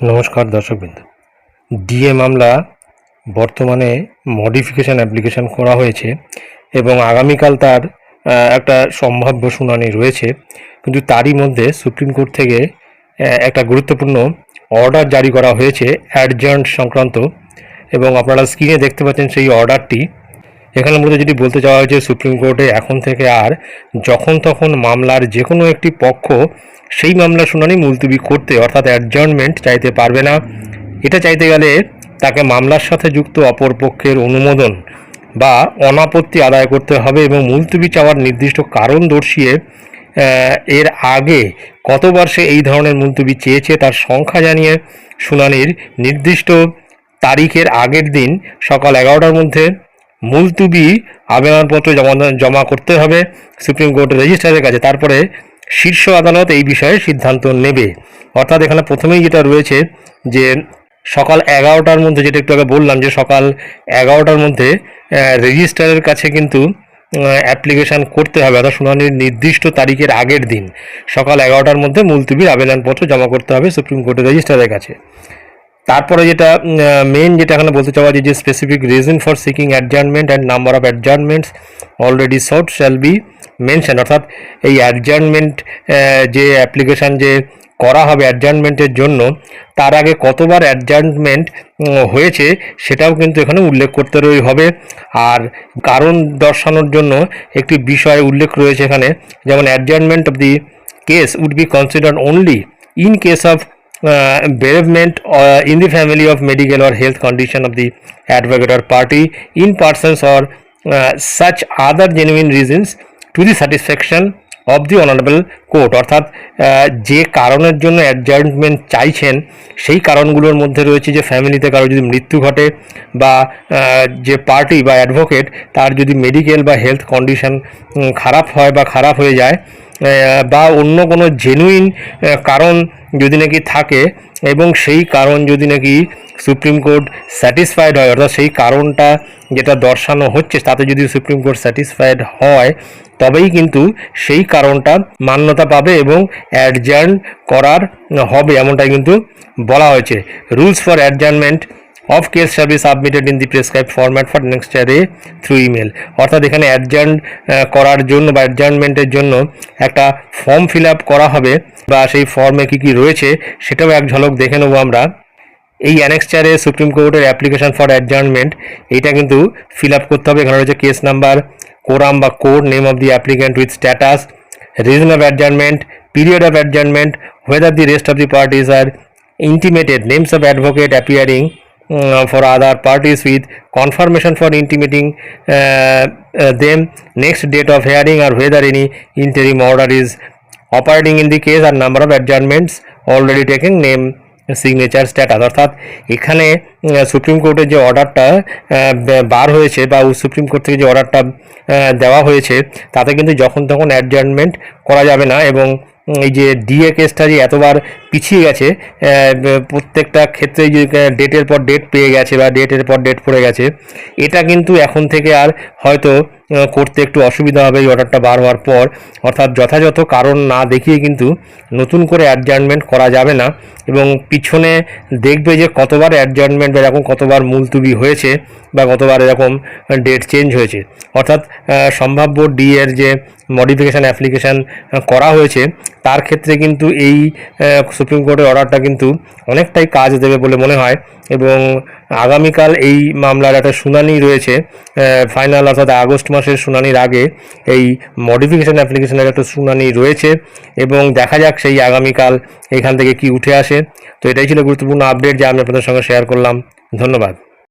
নমস্কার দর্শকবৃন্দ। ডিএ মামলা বর্তমানে মডিফিকেশন অ্যাপ্লিকেশন করা হয়েছে এবং আগামীকাল তার একটা সম্ভাব্য শুনানি রয়েছে। কিন্তু তারই মধ্যে সুপ্রিম কোর্ট থেকে একটা গুরুত্বপূর্ণ অর্ডার জারি করা হয়েছে অ্যাডজার্ন সংক্রান্ত এবং আপনারা স্ক্রিনে দেখতে পাচ্ছেন সেই অর্ডারটি। এখানে মূলত যেটি বলতে চাওয়া হয়েছে সুপ্রিম কোর্টে, এখন থেকে আর যখন তখন মামলার যে কোনো একটি পক্ষ সেই মামলার শুনানি মুলতুবি করতে অর্থাৎ অ্যাডজার্নমেন্ট চাইতে পারবে না। এটা চাইতে গেলে তাকে মামলার সাথে যুক্ত অপর পক্ষের অনুমোদন বা অনাপত্তি আদায় করতে হবে এবং মুলতুবি চাওয়ার নির্দিষ্ট কারণ দর্শিয়ে এর আগে কতবার সে এই ধরনের মুলতুবি চেয়েছে তার সংখ্যা জানিয়ে শুনানির নির্দিষ্ট তারিখের আগের দিন সকাল এগারোটার মধ্যে মুলতুবি আবেদনপত্র জমা জমা করতে হবে সুপ্রিম কোর্টের রেজিস্ট্রারের কাছে। তারপরে শীর্ষ আদালত এই বিষয়ে সিদ্ধান্ত নেবে। অর্থাৎ এখানে প্রথমেই যেটা রয়েছে যে সকাল এগারোটার মধ্যে যেটা একটু আগে বললাম যে সকাল এগারোটার মধ্যে রেজিস্ট্রারের কাছে কিন্তু অ্যাপ্লিকেশান করতে হবে। অর্থাৎ শুনানির নির্দিষ্ট তারিখের আগের দিন। সকাল এগারোটার মধ্যে মুলতুবির আবেদনপত্র জমা করতে হবে সুপ্রিম কোর্টের রেজিস্ট্রারের কাছে। তারপরে যেটা মেন যেটা এখানে বলতে চাওয়া যে specific reason for seeking adjournment and number of adjournments already sought shall be mentioned অর্থাৎ এই অ্যাডজার্নমেন্ট যে অ্যাপ্লিকেশান যে করা হবে অ্যাডজার্নমেন্টের জন্য, তার আগে কতবার অ্যাডজার্নমেন্ট হয়েছে সেটাও কিন্তু এখানে উল্লেখ করতে রই হবে। আর কারণ দর্শানোর জন্য একটি বিষয় উল্লেখ রয়েছে এখানে, যেমন adjournment of the case would be considered only in case of uh, bereavement uh, in the family of medical or health condition of the advocate or party in persons or uh, such other genuine reasons to the satisfaction of the honourable court অর্থাৎ যে কারণের জন্য adjournment চাইছেন সেই কারণগুলোর মধ্যে রয়েছে যে ফ্যামিলিতে কারও যদি মৃত্যু ঘটে বা যে পার্টি বা অ্যাডভোকেট তার যদি মেডিকেল বা হেলথ কন্ডিশন খারাপ হয় বা খারাপ হয়ে যায় বা অন্য কোনো জেনুইন কারণ যদি নাকি থাকে এবং সেই কারণ যদি নাকি সুপ্রিম কোর্ট স্যাটিসফাইড হয়, অর্থাৎ সেই কারণটা যেটা দর্শানো হচ্ছে, তাতে যদি সুপ্রিম কোর্ট স্যাটিসফাইড হয়, তবেই কিন্তু সেই কারণটা মান্যতা পাবে এবং অ্যাডজার্ন করার হবে, এমনটাই কিন্তু বলা হয়েছে। Rules for adjournment case shall be submitted in the prescribe format for next ইয়ারে থ্রু ইমেল অর্থাৎ এখানে অ্যাডজার্ন করার জন্য বা অ্যাডজার্নমেন্টের জন্য একটা ফর্ম ফিল করা হবে বা সেই ফর্মে কী কী রয়েছে সেটাও এক ঝলক দেখে নেব আমরা। এই অ্যানেক্সচারে সুপ্রিম কোর্টের অ্যাপ্লিকেশন ফর অ্যাডজার্নমেন্ট এইটা কিন্তু ফিল করতে হবে। এখানে রয়েছে কেস নাম্বার কোরাম বা code name of the applicant with status reason of adjournment period of adjournment whether the rest of the parties are intimated names of advocate uh, for other parties with confirmation for intimating uh, uh, them next date of hearing or whether any interim order is operating in the case or number of adjournments already taken name signature status অর্থাৎ এখানে supreme কোর্টের যে অর্ডারটা বার হয়েছে বা supreme court থেকে যে অর্ডারটা দেওয়া হয়েছে তাতে কিন্তু যখন তখন অ্যাডজার্নমেন্ট করা যাবে না এবং এই যে ডিএ কেসটা যে এতবার পিছিয়ে গেছে প্রত্যেকটা ক্ষেত্রে যে ডেটের পর ডেট পেয়ে গেছে বা ডেটের পর ডেট পড়ে গেছে, এটা কিন্তু এখন থেকে আর হয়তো করতে একটু অসুবিধা হবে এই অর্ডারটা বার হওয়ার পর। অর্থাৎ যথাযথ কারণ না দেখিয়ে কিন্তু নতুন করে অ্যাডজার্নমেন্ট করা যাবে না এবং পিছনে দেখবে যে কতবার অ্যাডজার্নমেন্ট বা এরকম কতবার মুলতুবি হয়েছে বা কতবার এরকম ডেট চেঞ্জ হয়েছে। অর্থাৎ সম্ভাব্য ডি এর যে মডিফিকেশান অ্যাপ্লিকেশান করা হয়েছে, তার ক্ষেত্রে কিন্তু এই সুপ্রিম কোর্টের অর্ডারটা কিন্তু অনেকটাই কাজ দেবে বলে মনে হয় এবং আগামীকাল এই মামলার একটা শুনানি রয়েছে ফাইনাল অর্থাৎ আগস্ট মাসের শুনানির আগে এই মডিফিকেশান অ্যাপ্লিকেশনের একটা শুনানি রয়েছে এবং দেখা যাক সেই আগামীকাল এখান থেকে কি উঠে আসে। তো এটাই ছিল গুরুত্বপূর্ণ আপডেট যা আমি আপনাদের সঙ্গে শেয়ার করলাম। ধন্যবাদ।